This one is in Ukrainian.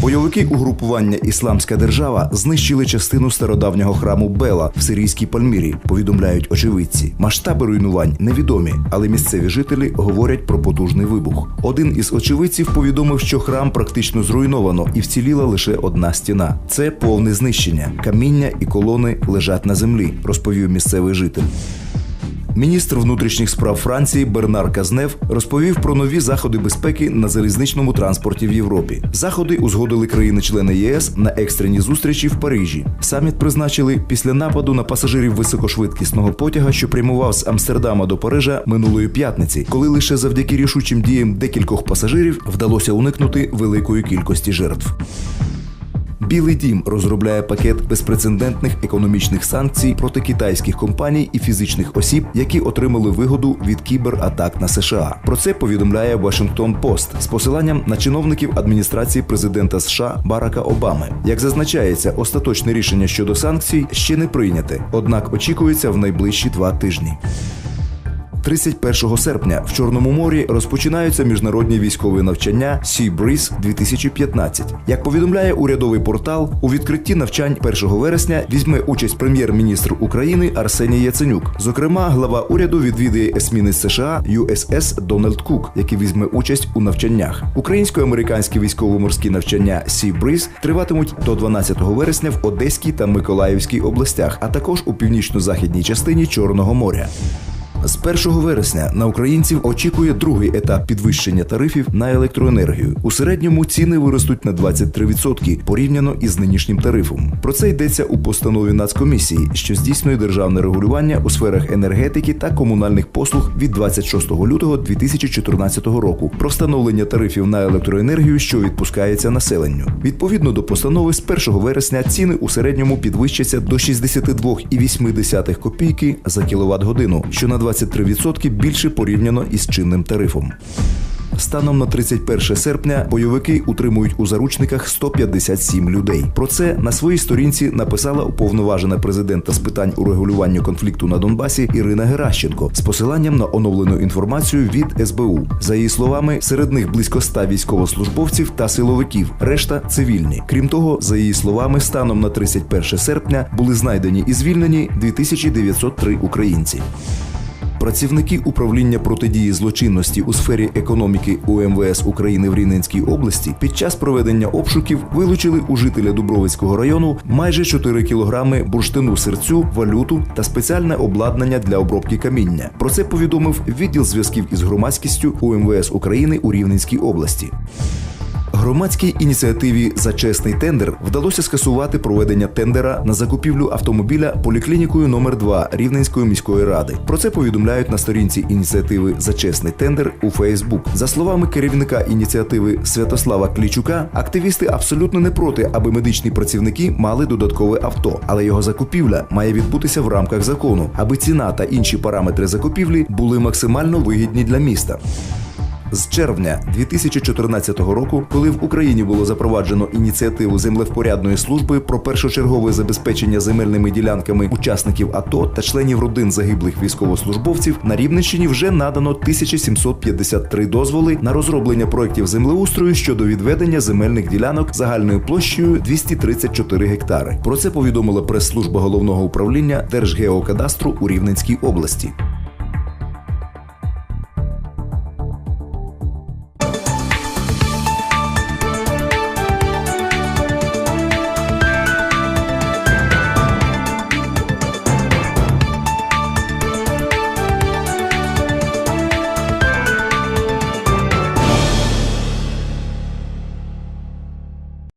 Бойовики угрупування Ісламська держава знищили частину стародавнього храму Бела в сирійській Пальмірі. Повідомляють очевидці. Масштаби руйнувань невідомі, але місцеві жителі говорять про потужний вибух. Один із очевидців повідомив, що храм практично зруйновано і вціліла лише одна стіна. Це повне знищення. Каміння і колони лежать на землі, розповів місцевий житель. Міністр внутрішніх справ Франції Бернар Казнев розповів про нові заходи безпеки на залізничному транспорті в Європі. Заходи узгодили країни-члени ЄС на екстрені зустрічі в Парижі. Саміт призначили після нападу на пасажирів високошвидкісного потяга, що прямував з Амстердама до Парижа минулої п'ятниці, коли лише завдяки рішучим діям декількох пасажирів вдалося уникнути великої кількості жертв. Білий дім розробляє пакет безпрецедентних економічних санкцій проти китайських компаній і фізичних осіб, які отримали вигоду від кібератак на США. Про це повідомляє Washington Post з посиланням на чиновників адміністрації президента США Барака Обами. Як зазначається, остаточне рішення щодо санкцій ще не прийняте, однак очікується в найближчі два тижні. 31 серпня в Чорному морі розпочинаються міжнародні військові навчання Sea Breeze 2015. Як повідомляє урядовий портал, у відкритті навчань 1 вересня візьме участь прем'єр-міністр України Арсеній Яценюк. Зокрема, глава уряду відвідає есмінець США USS Дональд Кук, який візьме участь у навчаннях. Українсько-американські військово-морські навчання Sea Breeze триватимуть до 12 вересня в Одеській та Миколаївській областях, а також у північно-західній частині Чорного моря. З 1 вересня на українців очікує другий етап підвищення тарифів на електроенергію. У середньому ціни виростуть на 23% порівняно із нинішнім тарифом. Про це йдеться у постанові Нацкомісії, що здійснює державне регулювання у сферах енергетики та комунальних послуг від 26 лютого 2014 року про встановлення тарифів на електроенергію, що відпускається населенню. Відповідно до постанови, з 1 вересня ціни у середньому підвищаться до 62,8 копійки за кіловат годину, що на 23% більше порівняно із чинним тарифом. Станом на 31 серпня бойовики утримують у заручниках 157 людей. Про це на своїй сторінці написала уповноважена президента з питань урегулювання конфлікту на Донбасі Ірина Геращенко з посиланням на оновлену інформацію від СБУ. За її словами, серед них близько 100 військовослужбовців та силовиків, решта цивільні. Крім того, за її словами, станом на 31 серпня були знайдені і звільнені 2903 українці. Працівники управління протидії злочинності у сфері економіки УМВС України в Рівненській області під час проведення обшуків вилучили у жителя Дубровицького району майже 4 кілограми бурштину серцю, валюту та спеціальне обладнання для обробки каміння. Про це повідомив відділ зв'язків із громадськістю УМВС України у Рівненській області. Громадській ініціативі за чесний тендер вдалося скасувати проведення тендера на закупівлю автомобіля поліклінікою номер 2 Рівненської міської ради. Про це повідомляють на сторінці ініціативи за чесний тендер у Фейсбук. За словами керівника ініціативи Святослава Клічука, активісти абсолютно не проти, аби медичні працівники мали додаткове авто, але його закупівля має відбутися в рамках закону, аби ціна та інші параметри закупівлі були максимально вигідні для міста. З червня 2014 року, коли в Україні було запроваджено ініціативу землевпорядної служби про першочергове забезпечення земельними ділянками учасників АТО та членів родин загиблих військовослужбовців, на Рівненщині вже надано 1753 дозволи на розроблення проєктів землеустрою щодо відведення земельних ділянок загальною площею 234 гектари. Про це повідомила прес-служба головного управління Держгеокадастру у Рівненській області.